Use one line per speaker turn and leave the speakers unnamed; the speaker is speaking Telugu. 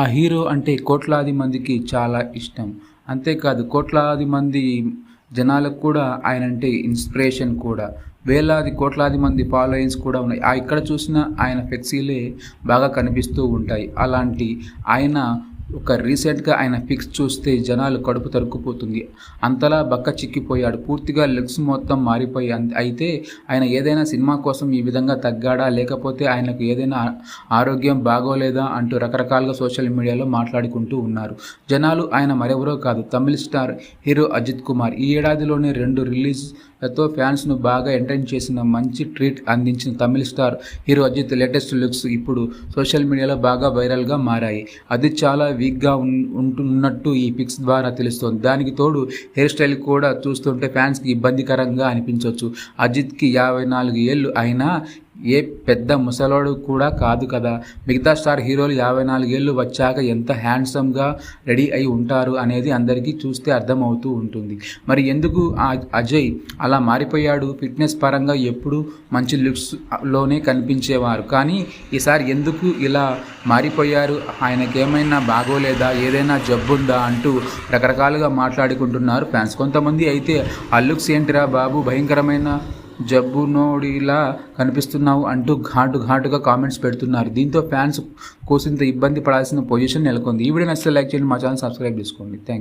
ఆ హీరో అంటే కోట్లాది మందికి చాలా ఇష్టం. అంతేకాదు కోట్లాది మంది జనాలకు కూడా ఆయన అంటే ఇన్స్పిరేషన్ కూడా. వేలాది కోట్లాది మంది ఫాలోయింగ్స్ కూడా ఉన్నాయి. ఆ ఇక్కడ చూసిన ఆయన ఫ్లెక్సీలే బాగా కనిపిస్తూ ఉంటాయి. అలాంటి ఆయన ఒక రీసెంట్గా ఆయన పిక్స్ చూస్తే జనాలు కడుపు తరుక్కుపోతుంది. అంతలా బక్క చిక్కిపోయాడు. పూర్తిగా లెగ్స్ మొత్తం మారిపోయి అయితే ఆయన ఏదైనా సినిమా కోసం ఈ విధంగా తగ్గాడా? లేకపోతే ఆయనకు ఏదైనా ఆరోగ్యం బాగోలేదా? అంటూ రకరకాలుగా సోషల్ మీడియాలో మాట్లాడుకుంటూ ఉన్నారు. జనాలు ఆయన మరెవరో కాదు. Tamil star hero Ajith Kumar. ఈ ఏడాదిలోనే రెండు రిలీజ్లతో ఫ్యాన్స్ను బాగా ఎంటర్టైన్ చేసిన మంచి ట్రీట్ అందించిన Tamil star hero Ajith latest looks ఇప్పుడు సోషల్ మీడియాలో బాగా వైరల్గా మారాయి. అది చాలా వీక్గా ఉంటున్నట్టు ఈ పిక్స్ ద్వారా తెలుస్తోంది. దానికి తోడు హెయిర్ స్టైల్ కూడా చూస్తుంటే ఫ్యాన్స్కి ఇబ్బందికరంగా అనిపించవచ్చు అజిత్కి యాభై నాలుగు ఏళ్ళు అయినా ఏ పెద్ద ముసలోడు కూడా కాదు కదా. మిగతా స్టార్ హీరోలు యాభై నాలుగేళ్ళు వచ్చాక ఎంత హ్యాండ్సమ్గా రెడీ అయి ఉంటారు అనేది అందరికీ చూస్తే అర్థమవుతూ ఉంటుంది. మరి ఎందుకు అజయ్ అలా మారిపోయాడు? ఫిట్నెస్ పరంగా ఎప్పుడు మంచి లుక్స్లోనే కనిపించేవారు. కానీ ఈసారి ఎందుకు ఇలా మారిపోయారు? ఆయనకేమైనా బాగోలేదా? ఏదైనా జబ్బుందా? అంటూ రకరకాలుగా మాట్లాడుకుంటున్నారు ఫ్యాన్స్. కొంతమంది అయితే ఆ లుక్స్ ఏంటిరా బాబు? భయంకరమైన జబ్బు నోడిలా కనిపిస్తున్నావు అంటూ ఘాటు ఘాటుగా కామెంట్స్ పెడుతున్నారు. దీంతో ఫ్యాన్స్ కోసింత ఇబ్బంది పడాల్సిన పొజిషన్ నెలకొంది. ఈ వీడియో నచ్చితే లైక్ చేయండి మా ఛానల్ సబ్స్క్రైబ్ చేసుకోండి. థ్యాంక్